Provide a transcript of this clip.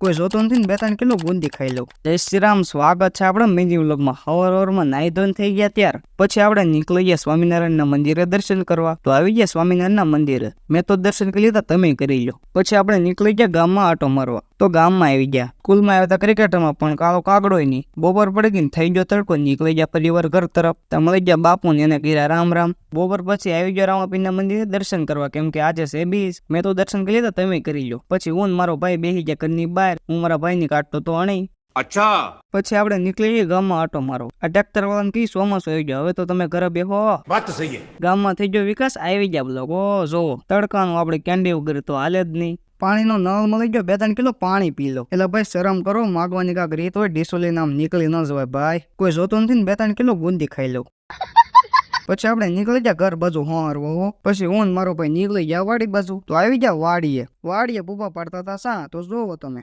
કોઈ જોતો નથી ને બે ત્રણ કિલો બુંદી ખાઈ લઉં. જય શ્રી રામ, સ્વાગત છે આપણે મિની વ્લોગમાં. હવર હવરમાં નાહી ધોન થઈ ગયા ત્યાર. પછી આપણે નીકળી ગયા સ્વામિનારાયણના મંદિરે દર્શન કરવા. તો આવી ગયા સ્વામિનારાયણના મંદિરે. મેં તો દર્શન કરી લીધા, તમે કરી લો પછી આપણે નીકળી ગયા ગામમાં આટો મારવા. તો ગામમાં આવી ગયા. સ્કૂલમાં આવ્યા હતા ક્રિકેટમાં, પણ કાળો કાગડો નહીં. બોબર પડી ગઈ થઈ ગયો તડકો, નીકળી ગયા પરિવાર ઘર તરફ. ત્યાં મળી ગયા બાપુ ને એને કર્યા રામ રામ. બોબર પછી આવી ગયો રામાપીના મંદિરે દર્શન કરવા, કેમ કે આજે છે બીજ. મેં તો દર્શન કરી લીધા, તમે કરી લો પછી હું મારો ભાઈ બેસી ગયા ઘરની બહાર. હું મારા ભાઈને કાઢતો તો અણી. અચ્છા. પછી આપણે નીકળી ગામમાં આટો મારો. આ ટ્રેક્ટર વાળાને કઈ ચોમાસું આવી ગયો? હવે તો તમે ઘરે બેહો. વાત સહી ગામમાં થઈ ગયો વિકાસ આવી ગયા લોકો જો તડકાનું આપણે કેન્ડી વગર તો હાલે જ નહીં. પાણીનો નળ મળી ગયો બે ત્રણ કિલો પાણી પી લો. એટલે ભાઈ શરમ કરો માગવાની કાંક રીત હોય ડીસોલી નામ નીકળી ન જવાય ભાઈ. કોઈ જોતો નથી ને બે ત્રણ કિલો ગુંદી ખાઈ લો. પછી આપણે નીકળી ગયા ઘર બાજુ હોરવો પછી હું મારો ભાઈ નીકળી ગયા વાડી બાજુ. તો આવી ગયા વાડીએ. વાડીએ પૂપા પાડતા હતા સા તો જોવો તમે.